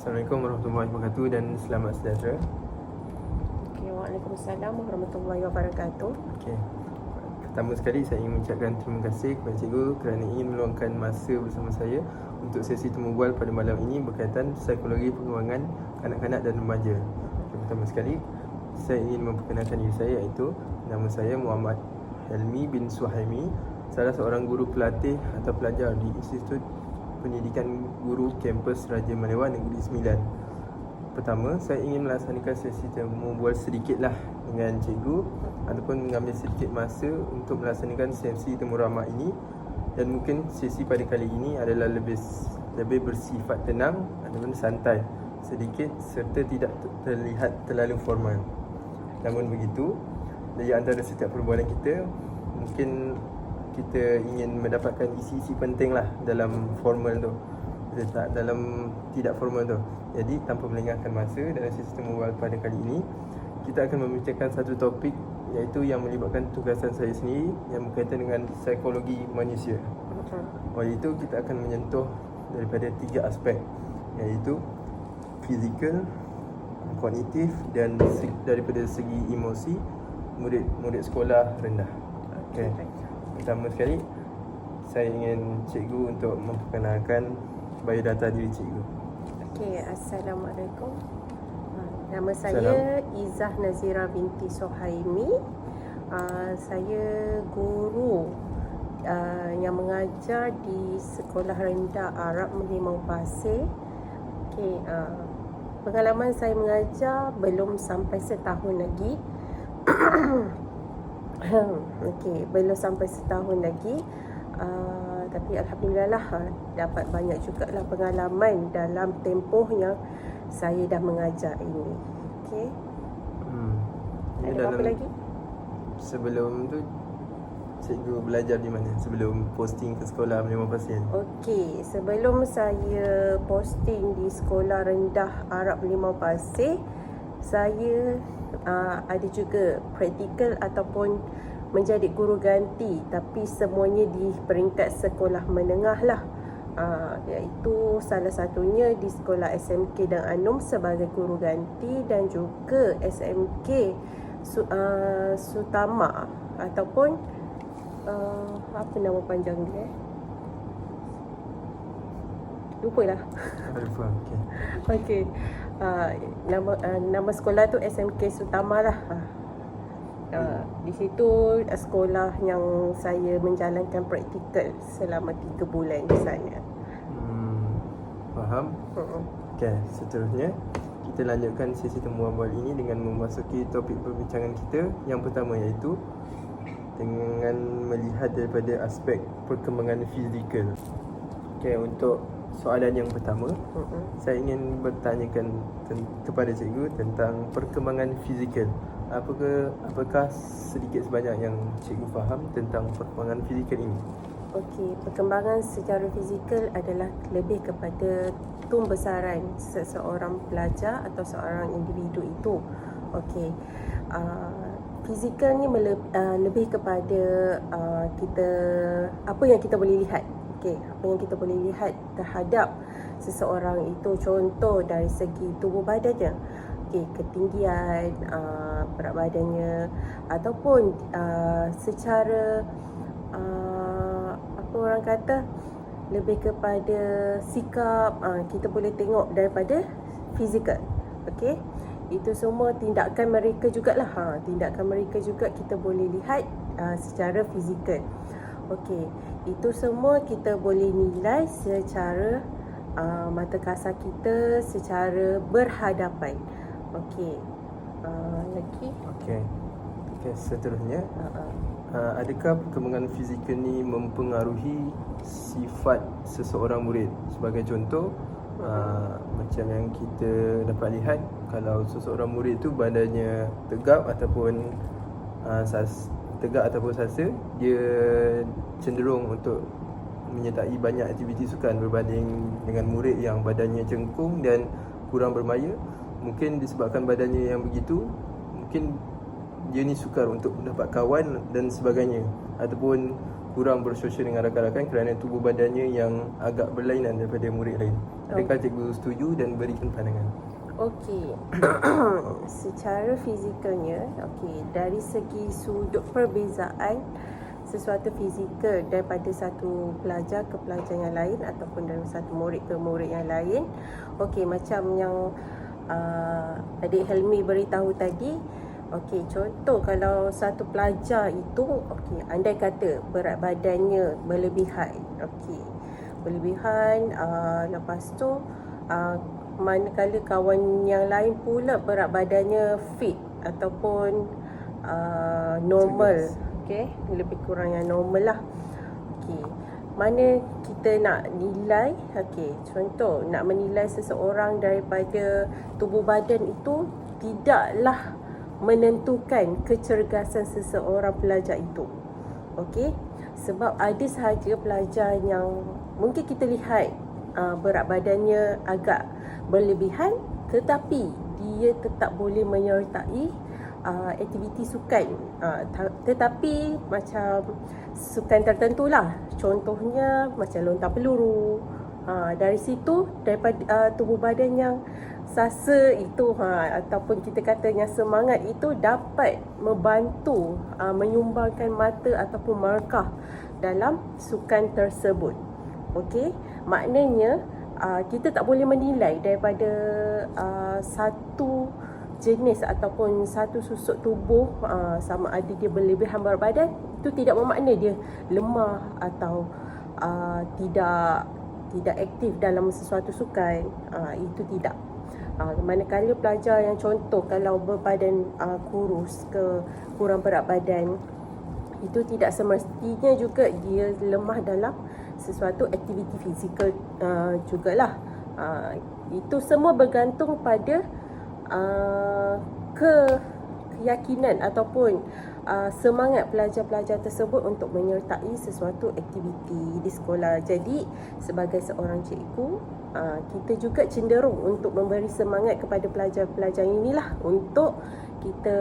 Assalamualaikum warahmatullahi wabarakatuh dan selamat sejahtera. Okay, Waalaikumsalam warahmatullahi wabarakatuh. Okey. Pertama sekali saya ingin mengucapkan terima kasih kepada cikgu kerana ingin meluangkan masa bersama saya untuk sesi temu bual pada malam ini berkaitan psikologi perkembangan kanak-kanak dan remaja. Okay, pertama sekali saya ingin memperkenalkan diri saya iaitu nama saya Muhammad Helmi bin Suhaimi, salah seorang guru pelatih atau pelajar di Institut Pendidikan Guru Kampus Raja Malewa Negeri Sembilan. Pertama, saya ingin melaksanakan sesi temu bual sedikitlah dengan cikgu ataupun mengambil sedikit masa untuk melaksanakan sesi temu ramah ini dan mungkin sesi pada kali ini adalah lebih lebih bersifat tenang ataupun santai sedikit serta tidak terlihat terlalu formal. Namun begitu, dari antara setiap perbualan kita mungkin kita ingin mendapatkan isi-isi penting lah dalam formal tu. Tak dalam tidak formal tu. Jadi tanpa melengahkan masa dalam sistem mobile pada kali ini kita akan membicarakan satu topik iaitu yang melibatkan tugasan saya sendiri yang berkaitan dengan psikologi manusia. Oleh itu kita akan menyentuh daripada tiga aspek iaitu fizikal kognitif dan daripada segi emosi murid-murid sekolah rendah. Okey. Pertama sekali saya ingin cikgu untuk memperkenalkan biodata diri cikgu. Okey, Assalamualaikum. Ha, nama saya Izzah Nazira binti Sohaimi. Uh, saya guru uh, yang mengajar di Sekolah Rendah Arab Melimau Pasir. Okey, uh, pengalaman saya mengajar belum sampai setahun lagi. Okey, belum sampai setahun lagi. Uh, tapi alhamdulillah lah dapat banyak juga lah pengalaman dalam tempoh yang saya dah mengajar ini. Okey. Hmm. Ada apa lagi? Sebelum tu cikgu belajar di mana sebelum posting ke sekolah menerima pasien? Okey, sebelum saya posting di sekolah rendah Arab Limau Pasir, saya uh, ada juga praktikal ataupun menjadi guru ganti tapi semuanya di peringkat sekolah menengah lah. Uh, iaitu salah satunya di sekolah SMK dan Anum sebagai guru ganti dan juga SMK Su, uh, Sutama ataupun uh, apa nama panjang dia? Eh? lupa lah. Lupa okey. Okey uh, nama uh, nama sekolah tu SMK Sutama lah. Uh, di situ uh, sekolah yang saya menjalankan praktikal selama 3 bulan di sana. Hmm, faham? Uh-uh. okey seterusnya kita lanjutkan sesi temuan awal ini dengan memasuki topik perbincangan kita. Yang pertama iaitu dengan melihat daripada aspek perkembangan fizikal. Okey, untuk soalan yang pertama, uh-uh. saya ingin bertanyakan ten- kepada cikgu tentang perkembangan fizikal. Apakah apakah sedikit sebanyak yang cikgu faham tentang perkembangan fizikal ini? Okey, perkembangan secara fizikal adalah lebih kepada tumbesaran seseorang pelajar atau seorang individu itu. Okey. Uh, fizikal ni mele- uh, lebih kepada uh, kita apa yang kita boleh lihat. Okey apa yang kita boleh lihat terhadap seseorang itu contoh dari segi tubuh badannya. Okey ketinggian uh, berat badannya ataupun uh, secara uh, apa orang kata lebih kepada sikap uh, kita boleh tengok daripada fizikal. Okey itu semua tindakan mereka jugalah. Ha tindakan mereka juga kita boleh lihat uh, secara fizikal. Okey itu semua kita boleh nilai secara uh, mata kasar kita secara berhadapan. Okey uh, lagi? Okey. Okey seterusnya. Uh-uh. uh, adakah perkembangan fizikal ni mempengaruhi sifat seseorang murid? Sebagai contoh uh, macam yang kita dapat lihat kalau seseorang murid tu badannya tegap ataupun uh, sas, tegak ataupun sasa dia cenderung untuk menyertai banyak aktiviti sukan berbanding dengan murid yang badannya cengkung dan kurang bermaya mungkin disebabkan badannya yang begitu mungkin dia ni sukar untuk mendapat kawan dan sebagainya ataupun kurang bersosial dengan rakan-rakan kerana tubuh badannya yang agak berlainan daripada murid lain. Adakah cikgu setuju dan berikan pandangan? Okey. Secara fizikalnya, okey, dari segi sudut perbezaan sesuatu fizikal daripada satu pelajar ke pelajar yang lain ataupun dari satu murid ke murid yang lain. Okey, macam yang uh, adik Helmi beritahu tadi, okey, contoh kalau satu pelajar itu okey, andai kata berat badannya berlebihan. Okey. Berlebihan uh, lepas tu uh, manakala kawan yang lain pula berat badannya fit ataupun uh, normal. Okey lebih kurang yang normal lah. Okey mana kita nak nilai? Okey contoh nak menilai seseorang daripada tubuh badan itu tidaklah menentukan kecergasan seseorang pelajar itu. Okey sebab ada sahaja pelajar yang mungkin kita lihat uh, berat badannya agak berlebihan tetapi dia tetap boleh menyertai uh, aktiviti sukan. Uh, tetapi macam sukan tertentu lah. Contohnya macam lontar peluru. Uh, dari situ daripada uh, tubuh badan yang sasa itu ha, ataupun kita katanya semangat itu dapat membantu uh, menyumbangkan mata ataupun markah dalam sukan tersebut. Okey maknanya uh, kita tak boleh menilai daripada uh, satu jenis ataupun satu susuk tubuh uh, sama ada dia berlebihan berat badan itu tidak bermakna dia lemah atau uh, tidak tidak aktif dalam sesuatu sukan. Uh, itu tidak. Uh, manakala pelajar yang contoh kalau berbadan uh, kurus ke kurang berat badan itu tidak semestinya juga dia lemah dalam sesuatu aktiviti fizikal uh, jugalah. Uh, itu semua bergantung pada uh, ke keyakinan ataupun uh, semangat pelajar-pelajar tersebut untuk menyertai sesuatu aktiviti di sekolah. Jadi sebagai seorang cikgu, uh, kita juga cenderung untuk memberi semangat kepada pelajar-pelajar inilah untuk kita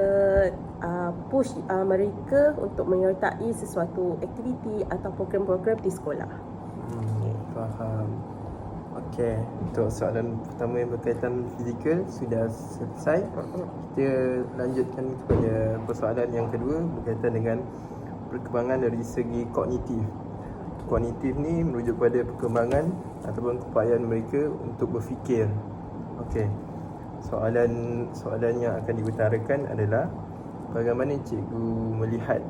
uh, push uh, mereka untuk menyertai sesuatu aktiviti atau program-program di sekolah. Hmm, okay. Faham. Okey, untuk soalan pertama yang berkaitan fizikal sudah selesai. Kita lanjutkan kepada persoalan yang kedua berkaitan dengan perkembangan dari segi kognitif. Kognitif ni merujuk pada perkembangan ataupun keupayaan mereka untuk berfikir. Okey soalan soalan yang akan diutarakan adalah bagaimana cikgu melihat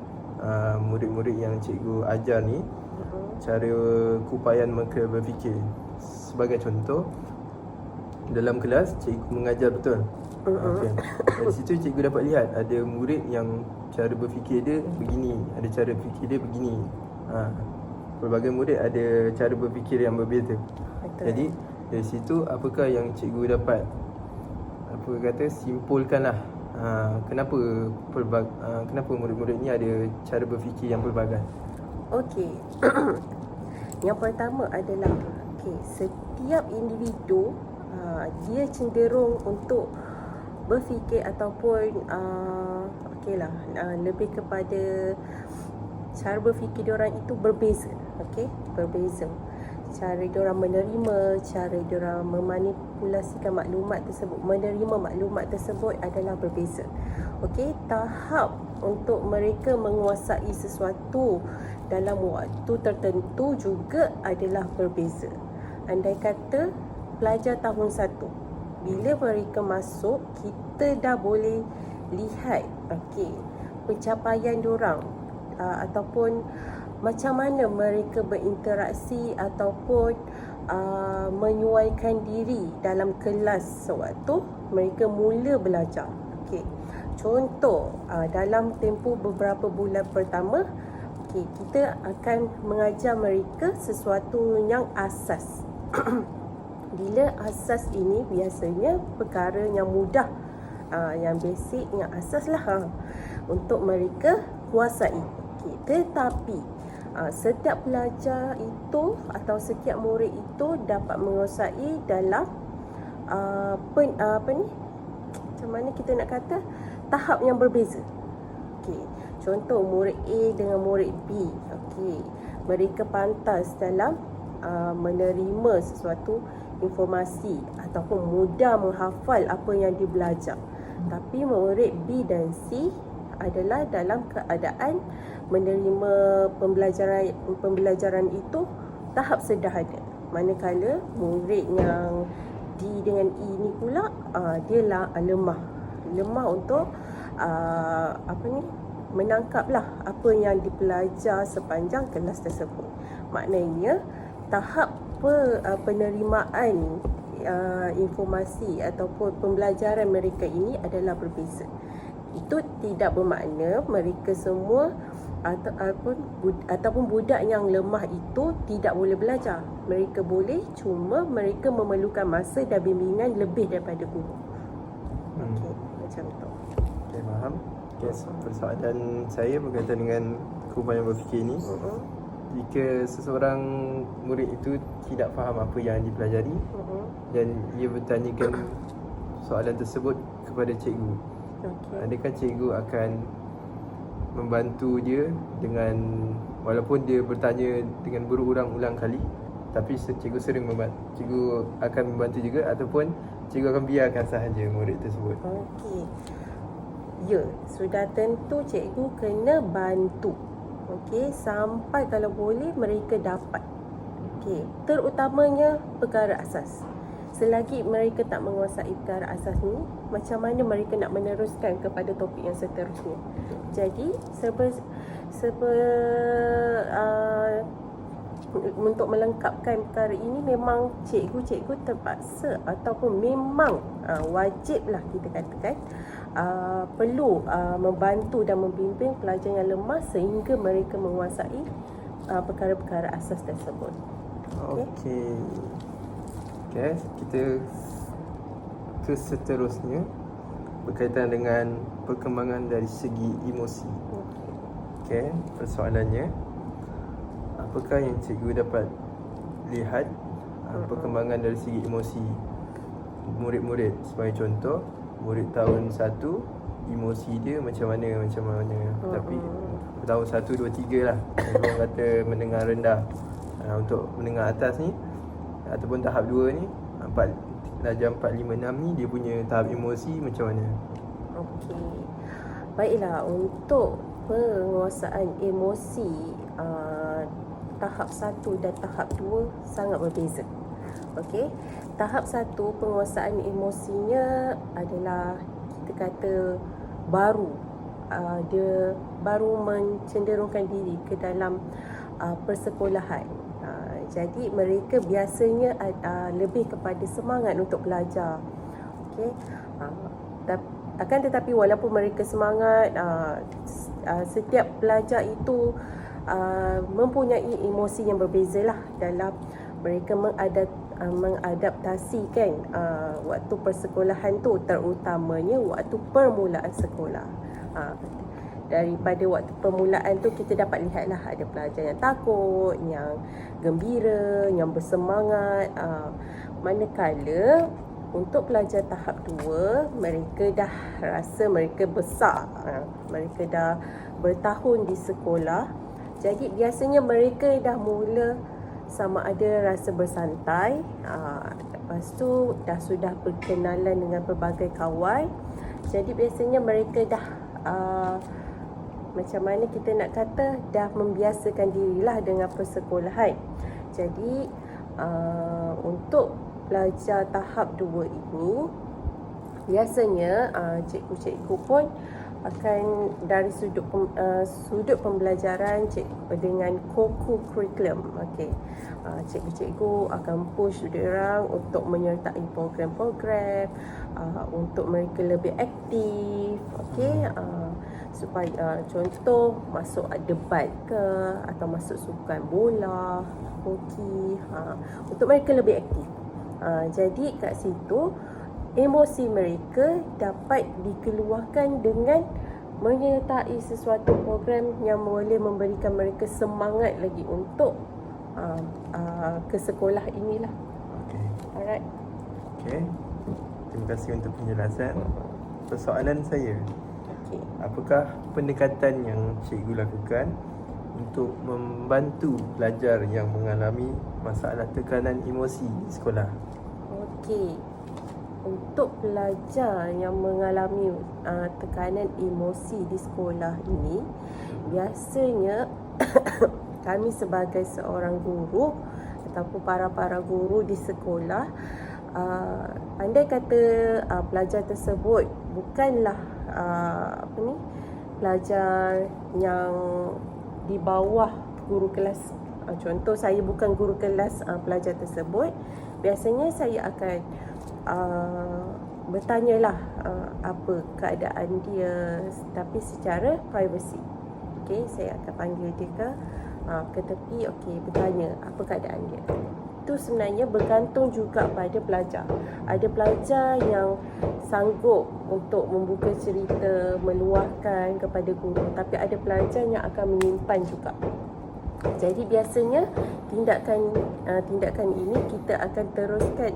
uh, murid-murid yang cikgu ajar ni uh-huh. cara keupayaan mereka berfikir sebagai contoh dalam kelas cikgu mengajar betul uh-huh. dari situ cikgu dapat lihat ada murid yang cara berfikir dia begini ada cara berfikir dia begini ha. pelbagai murid ada cara berfikir yang berbeza betul. jadi dari situ apakah yang cikgu dapat apa kata simpulkanlah ha, kenapa pelbag, ha, kenapa murid-murid ni ada cara berfikir yang pelbagai? Okey. Yang pertama adalah okey setiap individu ha, dia cenderung untuk berfikir ataupun uh, okeylah uh, lebih kepada cara berfikir orang itu berbeza okey? Berbeza cara dia orang menerima, cara dia orang memanipulasikan maklumat tersebut, menerima maklumat tersebut adalah berbeza. Okey, tahap untuk mereka menguasai sesuatu dalam waktu tertentu juga adalah berbeza. Andai kata pelajar tahun satu, bila mereka masuk, kita dah boleh lihat okey, pencapaian diorang uh, ataupun macam mana mereka berinteraksi ataupun uh, menyuaikan diri dalam kelas sewaktu mereka mula belajar. Okey. Contoh uh, dalam tempoh beberapa bulan pertama, okey, kita akan mengajar mereka sesuatu yang asas. Bila asas ini biasanya perkara yang mudah, uh, yang basic, yang asas lah ha, untuk mereka kuasai. Okay. Tetapi uh, setiap pelajar itu atau setiap murid itu dapat menguasai dalam uh, pen, uh, apa ni? Macam mana kita nak kata? Tahap yang berbeza. Okey. Contoh murid A dengan murid B. Okey. Mereka pantas dalam uh, menerima sesuatu informasi ataupun mudah menghafal apa yang dibelajar. Tapi murid B dan C adalah dalam keadaan menerima pembelajaran pembelajaran itu tahap sederhana. Manakala murid yang D dengan E ni pula uh, dia lah uh, lemah. Lemah untuk uh, apa ni? menangkaplah apa yang dipelajar sepanjang kelas tersebut. Maknanya tahap uh, penerimaan uh, informasi ataupun pembelajaran mereka ini adalah berbeza. Itu tidak bermakna mereka semua atau ataupun ataupun budak yang lemah itu tidak boleh belajar. Mereka boleh cuma mereka memerlukan masa dan bimbingan lebih daripada guru. Hmm. Okey, macam tu. Okay, faham. Okay, so persoalan saya berkaitan dengan kumpulan yang berfikir ni. Uh-huh. Jika seseorang murid itu tidak faham apa yang dipelajari Uh-huh. dan ia bertanyakan soalan tersebut kepada cikgu, Okey. adakah cikgu akan membantu dia dengan walaupun dia bertanya dengan berulang-ulang kali tapi cikgu sering membantu cikgu akan membantu juga ataupun cikgu akan biarkan sahaja murid tersebut Okey. Ya, sudah tentu cikgu kena bantu. Okey, sampai kalau boleh mereka dapat. Okey, terutamanya perkara asas. Selagi mereka tak menguasai perkara asas ni, macam mana mereka nak meneruskan kepada topik yang seterusnya. Jadi, serba serba uh, untuk melengkapkan perkara ini memang cikgu-cikgu terpaksa ataupun memang uh, wajiblah kita katakan uh, perlu uh, membantu dan membimbing pelajar yang lemah sehingga mereka menguasai uh, perkara-perkara asas tersebut. Okey. Okey. Okey, kita ke seterusnya berkaitan dengan perkembangan dari segi emosi. Okey, persoalannya apakah yang cikgu dapat lihat uh, perkembangan dari segi emosi murid-murid? Sebagai contoh murid tahun 1 emosi dia macam mana macam mana? Tapi tahun 1 2 3 lah. Orang kata mendengar rendah. Uh, untuk mendengar atas ni ataupun tahap 2 ni empat darjah 4 5 6 ni dia punya tahap emosi macam mana Okey. Baiklah untuk penguasaan emosi uh, tahap 1 dan tahap 2 sangat berbeza. Okey. Tahap 1 penguasaan emosinya adalah kita kata baru uh, dia baru mencenderungkan diri ke dalam uh, persekolahan. Jadi mereka biasanya uh, lebih kepada semangat untuk belajar. Okey. Uh, akan tetapi walaupun mereka semangat uh, uh, setiap pelajar itu uh, mempunyai emosi yang berbeza lah dalam mereka mengadap, uh, mengadaptasikan uh, waktu persekolahan tu terutamanya waktu permulaan sekolah. Uh, daripada waktu permulaan tu kita dapat lihatlah ada pelajar yang takut, yang gembira, yang bersemangat. Uh, manakala untuk pelajar tahap 2 mereka dah rasa mereka besar. Ha, mereka dah bertahun di sekolah. Jadi biasanya mereka dah mula sama ada rasa bersantai. Ha, lepas tu dah sudah berkenalan dengan pelbagai kawan. Jadi biasanya mereka dah uh, macam mana kita nak kata dah membiasakan dirilah dengan persekolahan. Jadi uh, untuk pelajar tahap 2 ini biasanya uh, cikgu-cikgu pun akan dari sudut uh, sudut pembelajaran cik, dengan co curriculum okey. Uh, cikgu-cikgu akan push orang untuk menyertai program-program uh, untuk mereka lebih aktif okey. Uh, supaya uh, contoh masuk debat ke atau masuk sukan bola hoki ha, untuk mereka lebih aktif. Ha, jadi kat situ emosi mereka dapat dikeluarkan dengan menyertai sesuatu program yang boleh memberikan mereka semangat lagi untuk uh, uh, ke sekolah inilah. okey. Alright. okey. Terima kasih untuk penjelasan. Soalan saya Okay. apakah pendekatan yang cikgu lakukan untuk membantu pelajar yang mengalami masalah tekanan emosi di sekolah. Okey. Untuk pelajar yang mengalami uh, tekanan emosi di sekolah ini, biasanya kami sebagai seorang guru ataupun para-para guru di sekolah uh, andai kata uh, pelajar tersebut bukanlah uh, apa ni pelajar yang di bawah guru kelas. Uh, contoh saya bukan guru kelas uh, pelajar tersebut. Biasanya saya akan uh, bertanyalah uh, apa keadaan dia tapi secara privacy. Okey saya akan panggil dia ke uh, ke tepi. Okey bertanya apa keadaan dia itu sebenarnya bergantung juga pada pelajar. Ada pelajar yang sanggup untuk membuka cerita meluahkan kepada guru tapi ada pelajar yang akan menyimpan juga. Jadi biasanya tindakan uh, tindakan ini kita akan teruskan.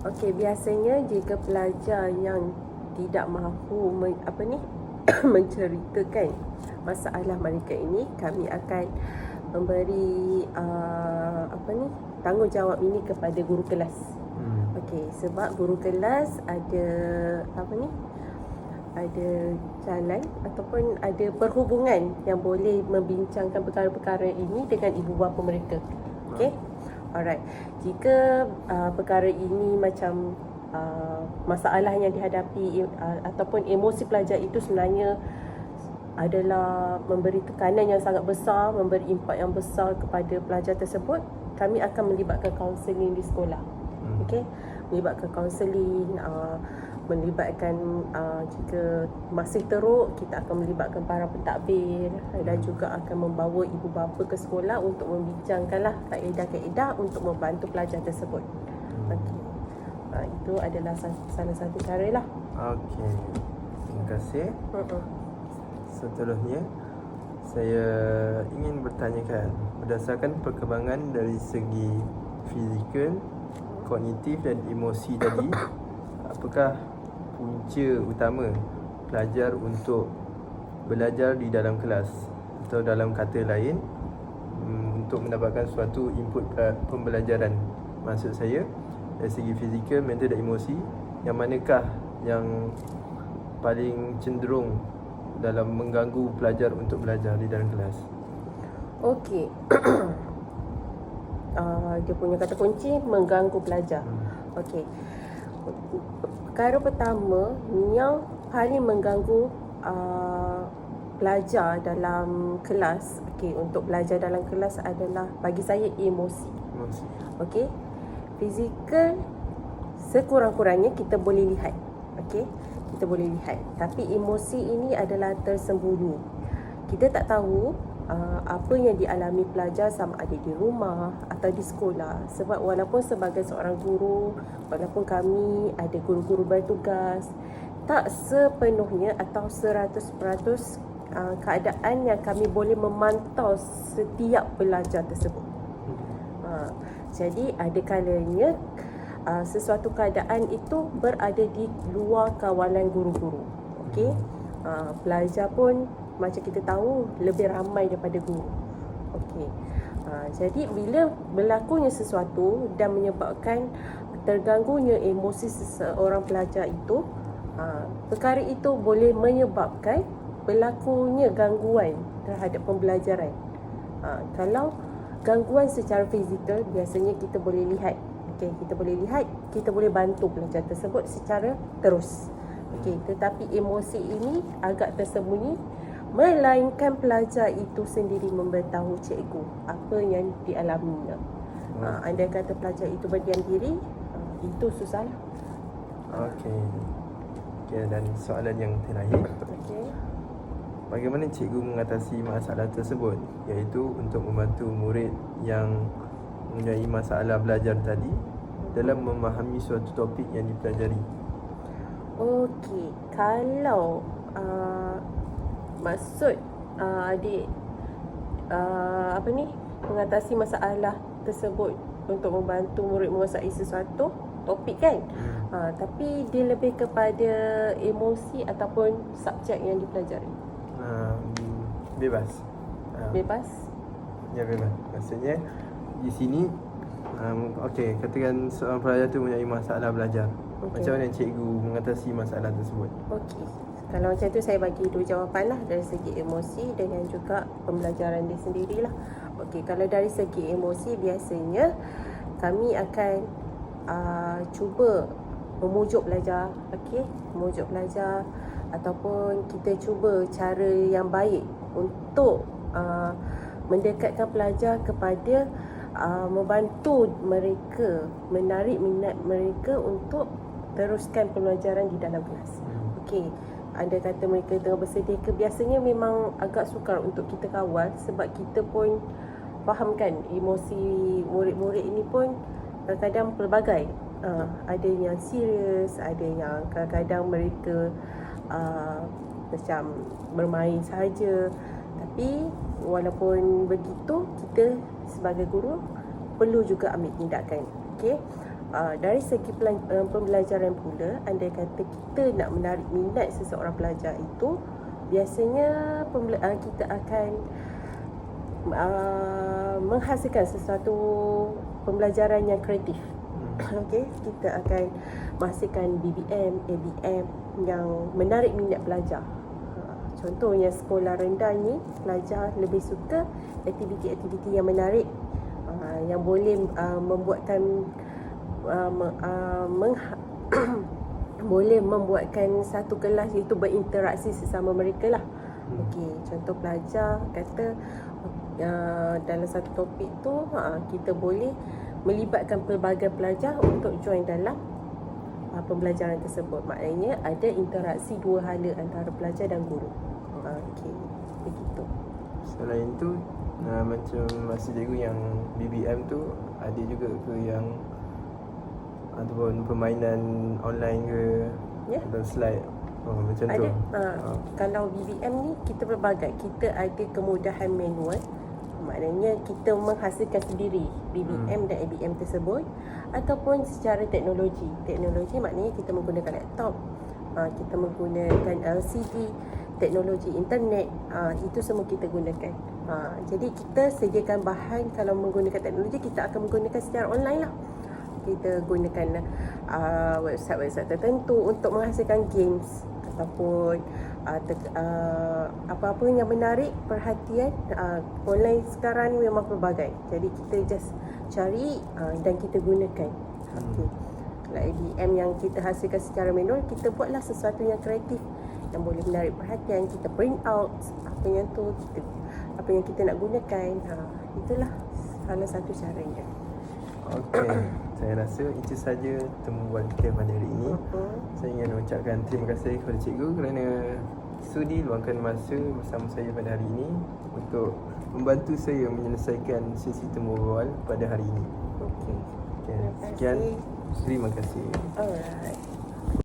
Okey, biasanya jika pelajar yang tidak mahu men, apa ni menceritakan masalah mereka ini, kami akan memberi uh, apa ni tanggungjawab ini kepada guru kelas. Hmm. Okey, sebab guru kelas ada apa ni? Ada jalan ataupun ada perhubungan yang boleh membincangkan perkara-perkara ini dengan ibu bapa mereka. Okey. Alright. Jika uh, perkara ini macam uh, masalah yang dihadapi uh, ataupun emosi pelajar itu sebenarnya adalah memberi tekanan yang sangat besar, memberi impak yang besar kepada pelajar tersebut, kami akan melibatkan kaunseling di sekolah. Hmm. Okey, melibatkan kaunseling, uh, melibatkan uh, jika masih teruk, kita akan melibatkan para pentadbir dan juga akan membawa ibu bapa ke sekolah untuk membincangkanlah kaedah-kaedah untuk membantu pelajar tersebut. Hmm. Okey. Uh, itu adalah sa- salah satu cara lah. Okey. Terima kasih. Uh-uh. Seterusnya saya ingin bertanyakan berdasarkan perkembangan dari segi fizikal, kognitif dan emosi tadi apakah punca utama pelajar untuk belajar di dalam kelas atau dalam kata lain mm, untuk mendapatkan suatu input uh, pembelajaran? Maksud saya dari segi fizikal, mental dan emosi yang manakah yang paling cenderung dalam mengganggu pelajar untuk belajar di dalam kelas. Okey. uh, dia punya kata kunci mengganggu pelajar. Hmm. Okey. Perkara pertama yang paling mengganggu uh, pelajar dalam kelas, okey, untuk belajar dalam kelas adalah bagi saya emosi. Emosi. Okey. Fizikal sekurang-kurangnya kita boleh lihat. Okey. Kita boleh lihat. Tapi emosi ini adalah tersembunyi. Kita tak tahu uh, apa yang dialami pelajar sama ada di rumah atau di sekolah. Sebab walaupun sebagai seorang guru, walaupun kami ada guru-guru bertugas, tak sepenuhnya atau 100% uh, keadaan yang kami boleh memantau setiap pelajar tersebut. Ha, jadi ada kalanya uh, sesuatu keadaan itu berada di luar kawalan guru-guru. Okey. Uh, pelajar pun macam kita tahu lebih ramai daripada guru. Okey. Uh, jadi bila berlakunya sesuatu dan menyebabkan terganggunya emosi seseorang pelajar itu, uh, perkara itu boleh menyebabkan berlakunya gangguan terhadap pembelajaran. Uh, kalau gangguan secara fizikal biasanya kita boleh lihat okey kita boleh lihat kita boleh bantu pelajar tersebut secara terus. Okey tetapi emosi ini agak tersembunyi melainkan pelajar itu sendiri memberitahu cikgu apa yang dialaminya. Hmm. uh, andai kata pelajar itu berdiam diri uh, itu susahlah Okey. Okey dan soalan yang terakhir, okey. Bagaimana cikgu mengatasi masalah tersebut? Iaitu untuk membantu murid yang mempunyai masalah belajar tadi dalam memahami suatu topik yang dipelajari. Okey, kalau uh, maksud uh, adik uh, apa ni mengatasi masalah tersebut untuk membantu murid menguasai sesuatu topik kan. Hmm. Uh, tapi dia lebih kepada emosi ataupun subjek yang dipelajari. bebas. Ah, Bebas? Ya bebas. Maksudnya di sini um, okey katakan seorang pelajar tu mempunyai masalah belajar. Okey. Macam mana cikgu mengatasi masalah tersebut? Okey. Kalau macam tu saya bagi dua jawapan lah dari segi emosi dengan juga pembelajaran dia sendirilah. Okey, kalau dari segi emosi biasanya kami akan uh, cuba memujuk pelajar, okey, memujuk pelajar ataupun kita cuba cara yang baik untuk uh, mendekatkan pelajar kepada uh, membantu mereka menarik minat mereka untuk teruskan pembelajaran di dalam kelas. Okey, anda kata mereka tengah bersedia ke biasanya memang agak sukar untuk kita kawal sebab kita pun faham kan emosi murid-murid ini pun kadang-kadang pelbagai. Uh, ada yang serius, ada yang kadang-kadang mereka uh, macam bermain sahaja. Tapi walaupun begitu kita sebagai guru perlu juga ambil tindakan. Okey. Uh, dari segi pelan- uh, pembelajaran pula andai kata kita nak menarik minat seseorang pelajar itu biasanya pembela- uh, kita akan uh, menghasilkan sesuatu pembelajaran yang kreatif Hmm. Okey, kita akan menghasilkan BBM, ABM yang menarik minat pelajar. Ha, Contohnya sekolah rendah ni pelajar lebih suka aktiviti-aktiviti yang menarik uh, yang boleh uh, membuatkan uh, uh, mengha- boleh membuatkan satu kelas itu berinteraksi sesama mereka lah. Hmm. Okey, contoh pelajar kata uh, dalam satu topik tu uh, kita boleh melibatkan pelbagai pelajar untuk join dalam uh, pembelajaran tersebut. Maknanya ada interaksi dua hala antara pelajar dan guru. Uh, Okey, begitu. Selain tu uh, macam masa cikgu yang BBM tu ada juga ke yang ataupun permainan online ke Ya. atau slide oh, macam tu. Ada. Uh, Ah. Kalau BBM ni kita berbagai. Kita ada kemudahan manual. Maknanya kita menghasilkan sendiri BBM dan ABM tersebut ataupun secara teknologi. Teknologi maknanya kita menggunakan laptop, uh, kita menggunakan LCD, teknologi internet, uh, itu semua kita gunakan. Uh, jadi kita sediakan bahan kalau menggunakan teknologi kita akan menggunakan secara online lah kita gunakan uh, website-website tertentu untuk menghasilkan games ataupun uh, te- uh, apa-apa yang menarik perhatian uh, online sekarang ni memang pelbagai. Jadi kita just cari uh, dan kita gunakan. Okay. Kalau ABM yang kita hasilkan secara manual, kita buatlah sesuatu yang kreatif yang boleh menarik perhatian. Kita print out apa yang tu, kita apa yang kita nak gunakan. Ha, itulah salah satu caranya. Okey. Saya rasa itu saja temubual kita pada hari ini. Uh-huh. Saya ingin mengucapkan terima kasih kepada cikgu kerana sudi luangkan masa bersama saya pada hari ini untuk membantu saya menyelesaikan sesi temu pada hari ini. Okey. Okay. Terima. Sekian. Terima kasih. Alright.